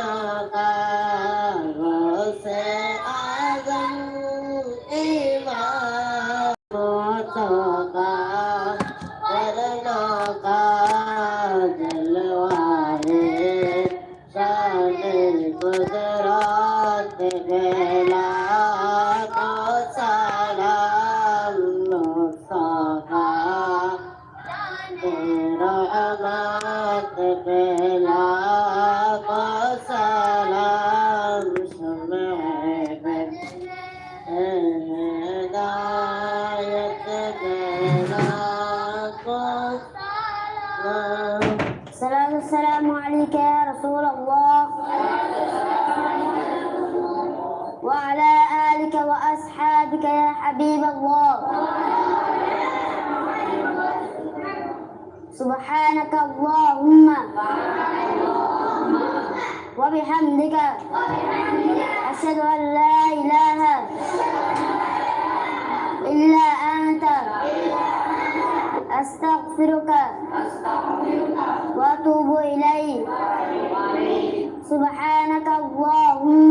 का وأصحابك يا حبيب الله. سبحانك اللهم. وبحمدك أشهد أن لا إله إلا أنت. أستغفرك وأتوب إليك. سبحانك اللهم.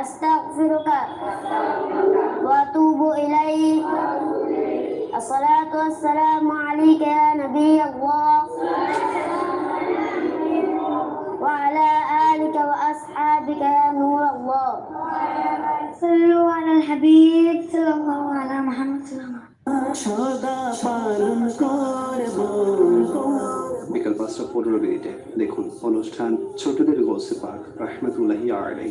أستغفرك وأتوب إليك الصلاة والسلام عليك يا نبي الله وعلى آلك وأصحابك يا نور الله صلوا على الحبيب صلى الله على محمد صلى الله عليه وسلم সদা পালন করব বিকাল পাঁচটা পনেরো মিনিটে দেখুন অনুষ্ঠান ছোটদের গোসে পাক রহমতুল্লাহি আলাই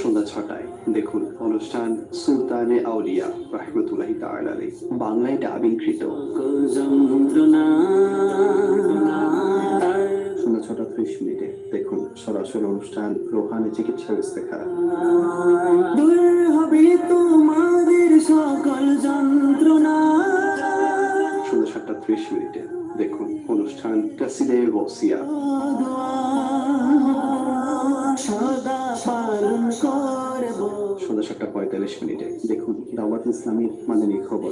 সন্ধ্যা ছটায় দেখুন অনুষ্ঠান সুলতানে আউলিয়া রহমতুল্লাহি তাআলাই বাংলায় ডাবিংকৃত সন্ধ্যা ছটা ত্রিশ মিনিটে দেখুন সরাসরি অনুষ্ঠান রোহানি চিকিৎসা ইস্তেখা দূর হবে তোমাদের সকল যন্ত্রণা। সন্ধ্যা সাতটা ত্রিশ মিনিটে দেখুন অনুষ্ঠান কাসিদে করব সন্ধ্যা সাতটা পঁয়তাল্লিশ মিনিটে দেখুন দাওয়াত ইসলামী মাদানী খবর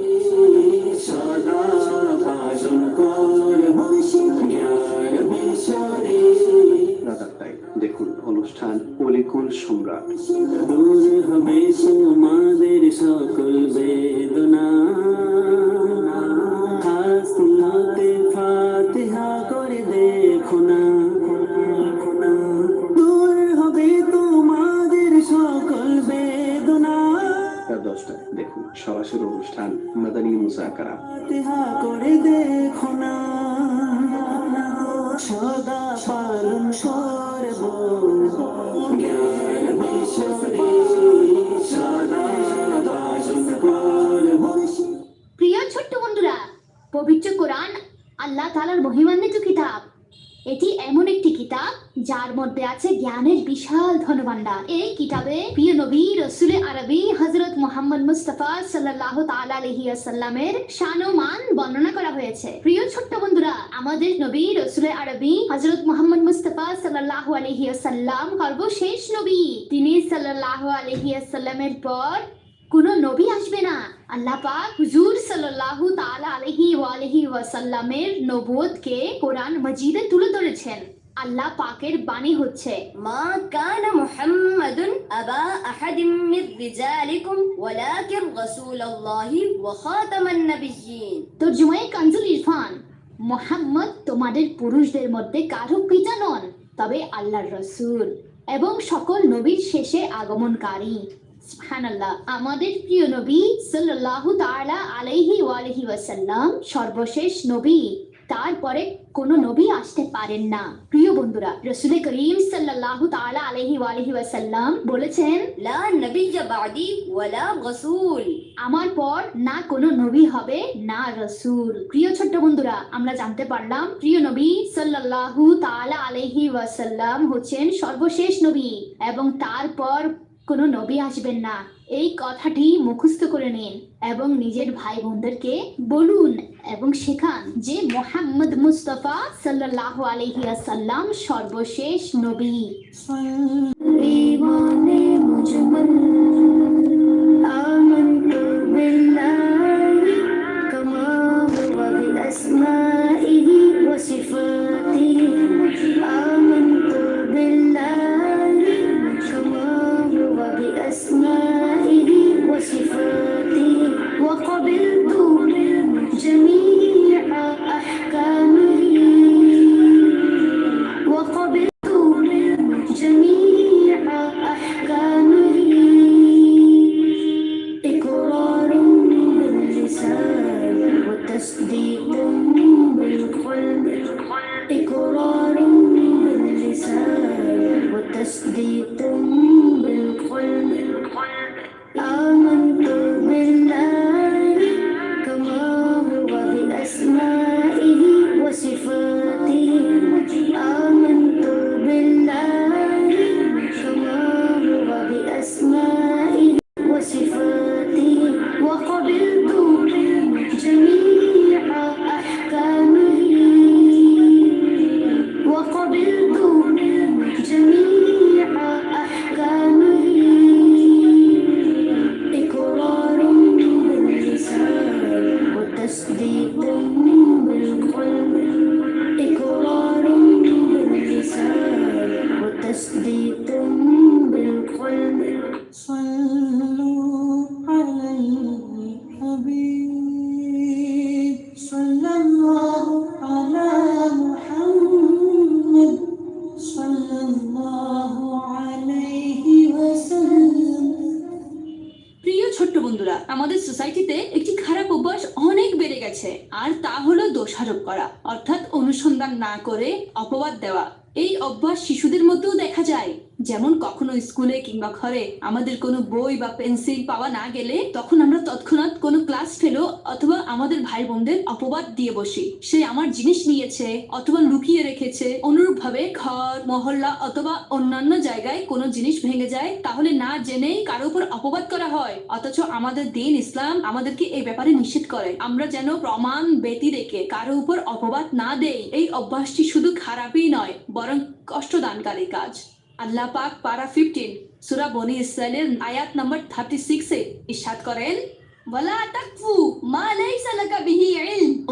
রাত আটটায় দেখুন অনুষ্ঠান অলিকুল সম্রাট দূর হবে তোমাদের সকল বেদনা না। প্রিয় ছোট্ট বন্ধুরা, পবিত্র কোরআন আল্লাহ তালার মহিমান্বিত কিতাব। এটি এমন একটি কিতাব যার মধ্যে আছে জ্ঞানের বিশাল ধনভাণ্ডার। এই কিতাবে প্রিয় নবী রসুল আরবি মোহাম্মদ মুস্তফা সাল্লাহ তালা আলহি আসাল্লামের শান ও মান বর্ণনা করা হয়েছে। প্রিয় ছোট্ট বন্ধুরা, আমাদের নবী রসুল আরবি হজরত মোহাম্মদ মুস্তফা সাল্লাহ আলাইহি আসাল্লাম সর্বশেষ নবী। তিনি সাল্লাহ আলাইহি আসাল্লামের পর কোন নবী আসবে না। আল্লাহ পাক হুজুর সাল্লাল্লাহু তাআলা আলাইহি ওয়ালিহি ওয়াসাল্লামের নবুয়তকে কোরআন মজিদে তুলে ধরেছেন। আল্লাহ পাকের বাণী হচ্ছে, মা কান মুহাম্মাদুন আবা আহাদিম মির রিজালিকুম ওয়ালাকিন রাসূলুল্লাহি ওয়া খাতামান নাবিয়্যিন। তরজমায়ে কানজুল ইরফান, মোহাম্মদ তোমাদের পুরুষদের মধ্যে কারও পিতা নন, তবে আল্লাহর রসুল এবং সকল নবীর শেষে আগমনকারী। আমাদের প্রিয় নবী সাল্লাহ তালা আলাইহি ওয়ালহি ওয়াসাল্লাম সর্বশেষ নবী। তারপরে কোন নবী আসতে পারেন না। প্রিয় বন্ধুরা রসুল করিম সাল্লাল্লাহু আলাইহি ওয়ালিহি ওয়াসাল্লাম বলেছেন লা ওয়ালা রসুল। আমার পর না কোনো নবী হবে না রসুল। প্রিয় ছোট্ট বন্ধুরা আমরা জানতে পারলাম প্রিয় নবী সাল্লাহ তাআলা আলাইহি ওয়াসাল্লাম হচ্ছেন সর্বশেষ নবী এবং তারপর কোনো নবী আসবেন না। এই কথাটি মুখস্থ করে নিন এবং নিজের ভাই বোনদেরকে বলুন এবং শেখান যে মোহাম্মদ মুস্তফা সাল্লাহ আলাইহি সাল্লাম সর্বশেষ নবী। দোষারোপ করা অর্থাৎ অনুসন্ধান না করে অপবাদ দেওয়া। এই অভ্যাস শিশুদের মধ্যেও দেখা যায়। যেমন কখনো স্কুলে কিংবা ঘরে আমাদের কোনো বই বা পেন্সিল পাওয়া না গেলে তখন আমরা তৎক্ষণাৎ কোনো ক্লাস ফেলো অথবা আমাদের ভাই বোনদের অপবাদ দিয়ে বসি। সে আমার জিনিস নিয়েছে অথবা লুকিয়ে রেখেছে। অনুরূপ ভাবে ঘর, মহল্লা অথবা অন্যান্য জায়গায় কোনো জিনিস ভেঙে যায়, তাহলে না জেনেই কারও উপর অপবাদ করা হয়। অথচ আমাদের দিন ইসলাম আমাদেরকে এই ব্যাপারে নিষেধ করে। আমরা যেন প্রমাণ ব্যতি রেখে কারও উপর অপবাদ না দেই, এই অভ্যাসটি শুধু খারাপই নয়, বরং কষ্টদানকারী কাজ। আল্লাহ পাক পারা ফিফটিন সুরা বনি ইসরায়েলের আয়াত নাম্বার থার্টি সিক্সে ইরশাদ করেন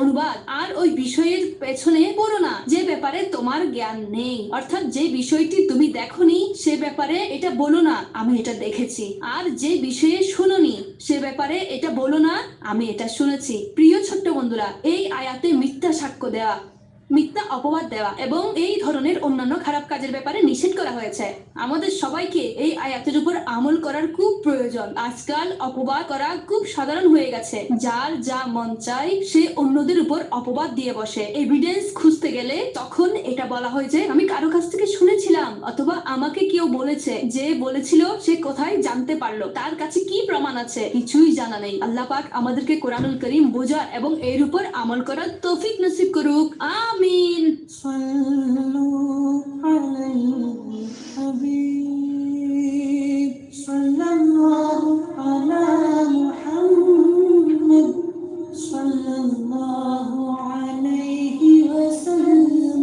অনুবাদ, আর ওই বিষয়ের পেছনে পড়ো না, যে ব্যাপারে তোমার জ্ঞান নেই। অর্থাৎ যে বিষয়টি তুমি দেখোনি, সে ব্যাপারে এটা বলো না, আমি এটা দেখেছি। আর যে বিষয়ে শুনোনি, সে ব্যাপারে এটা বলো না, আমি এটা শুনেছি। প্রিয় ছোট্ট বন্ধুরা, এই আয়াতে মিথ্যা সাক্ষ্য দেওয়া মিথ্যা অপবাদ দেওয়া এবং এই ধরনের অন্যান্য খারাপ কাজের ব্যাপারে নিষেধ করা হয়েছে। আমাদের সবাইকে এই আয়াতের উপর আমল করার খুব প্রয়োজন। আজকাল অপবাদ করা খুব সাধারণ হয়ে গেছে। যার যা মন চায়, সে অন্যদের উপর অপবাদ দিয়ে বসে। এভিডেন্স খুঁজতে গেলে তখন এটা বলা হয় যে, আমি কারও কাছ থেকে শুনেছিলাম অথবা আমাকে কেউ বলেছে যে বলেছিল, সে কোথায় জানতে পারল। তার কাছে কি প্রমাণ আছে? কিছুই জানা নেই। আল্লাহ পাক আমাদেরকে কোরআনুল করিম বোঝা এবং এর উপর আমল করার তৌফিক নসিব করুক। আমিন صلوا على الحبيب صلى الله على محمد صلى الله عليه وسلم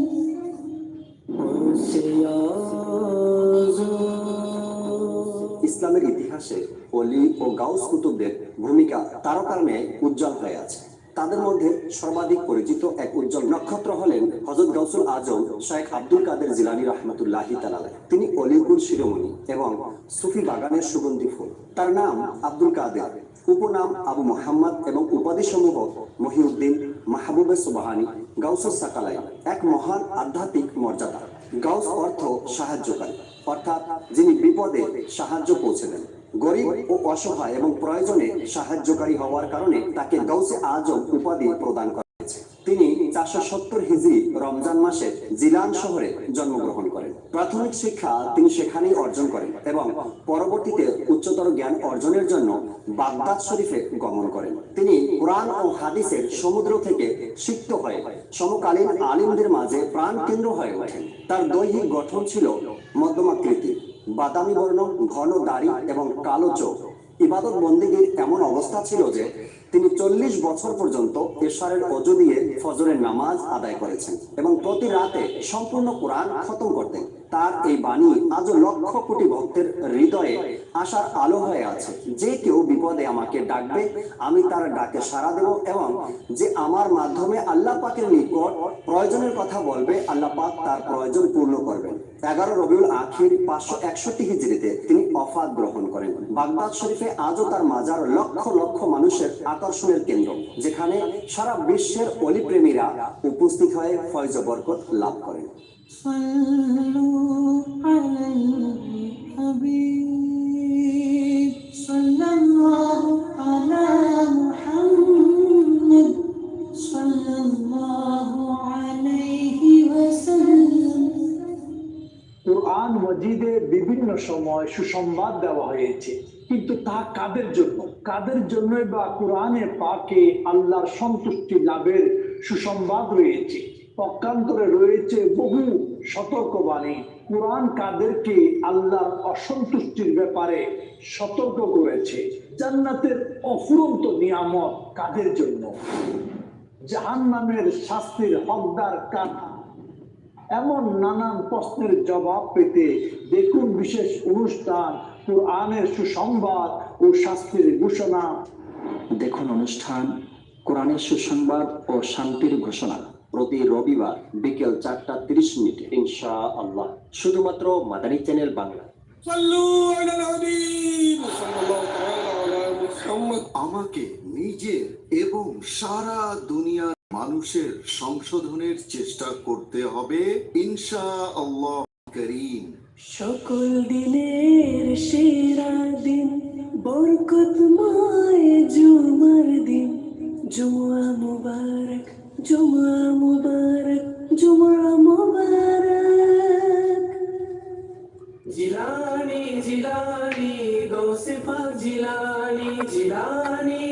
ইসলামের ইতিহাসে অলি ও গাউস কুতুবদের ভূমিকা তারকার ন্যায় উজ্জ্বল হয়ে আছে তাদের মধ্যে সর্বাধিক পরিচিত এক উজ্জ্বল নক্ষত্র হলেন হজরত গাউসুল আজম শেখ আব্দুল কাদের জিলানি রহমতুল্লাহি তালালাই তিনি অলিকুল শিরোমণি এবং সুফি বাগানের সুগন্ধি ফুল। তার নাম আব্দুল কাদের। উপনাম আবু মোহাম্মদ এবং উপাধি সমূহ মহিউদ্দিন মাহবুবে সুবাহানি গাউসুল সাকালাই এক মহান আধ্যাত্মিক মর্যাদা। গাউস অর্থ সাহায্যকারী, অর্থাৎ যিনি বিপদে সাহায্য পৌঁছে দেন। গরিব ও অসহায় এবং প্রয়োজনে সাহায্যকারী হওয়ার কারণে তাকে গাউসে আজম উপাধি প্রদান করা হয়েছে। তিনি চারশো সত্তর হিজি রমজান মাসে জিলান শহরে জন্মগ্রহণ করেন। প্রাথমিক শিক্ষা তিনি সেখানেই অর্জন করেন এবং পরবর্তীতে উচ্চতর জ্ঞান অর্জনের জন্য বাগদাদ শরীফে গমন করেন। তিনি কোরআন ও হাদিসের সমুদ্র থেকে সিক্ত হয়ে সমকালীন আলিমদের মাঝে প্রাণ কেন্দ্র হয়ে ওঠেন। তার দৈহিক গঠন ছিল মধ্যমাকৃতি বাদামি বর্ণ, ঘন দাড়ি এবং কালো চোখ। ইবাদত বন্দীগীর এমন অবস্থা ছিল যে, তিনি চল্লিশ বছর পর্যন্ত এশারের অজু দিয়ে ফজরের নামাজ আদায় করেছেন এবং প্রতি রাতে সম্পূর্ণ কোরআন খতম করতেন। তার এই বাণী আজও লক্ষ কোটি ভক্তের হৃদয়ে আশার আলো হয়ে আছে। যে কেউ বিপদে আমাকে ডাকবে, আমি তার ডাকে সাড়া দেব এবং যে আমার মাধ্যমে আল্লাহ পাকের নিকট প্রয়োজনের কথা বলবে, আল্লাহ পাক তার প্রয়োজন পূর্ণ করবেন। এগারো রবিউল আখির পাঁচশো একষট্টি হিজড়িতে তিনি অফাত গ্রহণ করেন। বাগদাদ শরীফে আজও তার মাজার লক্ষ লক্ষ মানুষের আকর্ষণের কেন্দ্র, যেখানে সারা বিশ্বের অলিপ্রেমীরা উপস্থিত হয়ে ফয়জ বরকত লাভ করেন। صلوا على الحبيب صلى الله على محمد صلى الله عليه وسلم কোরআন মজিদে বিভিন্ন সময় সুসংবাদ দেওয়া হয়েছে কিন্তু তা কাদের জন্য কাদের জন্যই বা কোরআনে পাকে আল্লাহর সন্তুষ্টি লাভের সুসংবাদ রয়েছে পক্ষান্তরে রয়েছে বহু সতর্কবাণী। কোরআন কাদেরকে আল্লাহর অসন্তুষ্টির ব্যাপারে সতর্ক করেছে। জান্নাতের অফুরন্ত নিয়ামত কাদের জন্য? জাহান্নামের শাস্তির হকদার কারা? এমন নানান প্রশ্নের জবাব পেতে দেখুন বিশেষ অনুষ্ঠান, কোরআনের সুসংবাদ ও শাস্তির ঘোষণা। দেখুন অনুষ্ঠান, কোরআনের সুসংবাদ ও শান্তির ঘোষণা। প্রতি রবিবার বিকেল চারটা তিরিশ মিনিটে। ইনশা আল্লাহ শুধুমাত্র মাদানী চ্যানেল বাংলা। আমাকে নিজের এবং সারা দুনিয়ার মানুষের সংশোধনের চেষ্টা করতে হবে। ইনশা আল্লাহ করিম। সকল দিনের সেরা দিন বরকতময় জুমার দিন। জুয়া মুবারক। জুমা মুবারক জুমা মুবারক জিলানি জিলানি গৌসে পাক জিলানি জিলানি জিলানি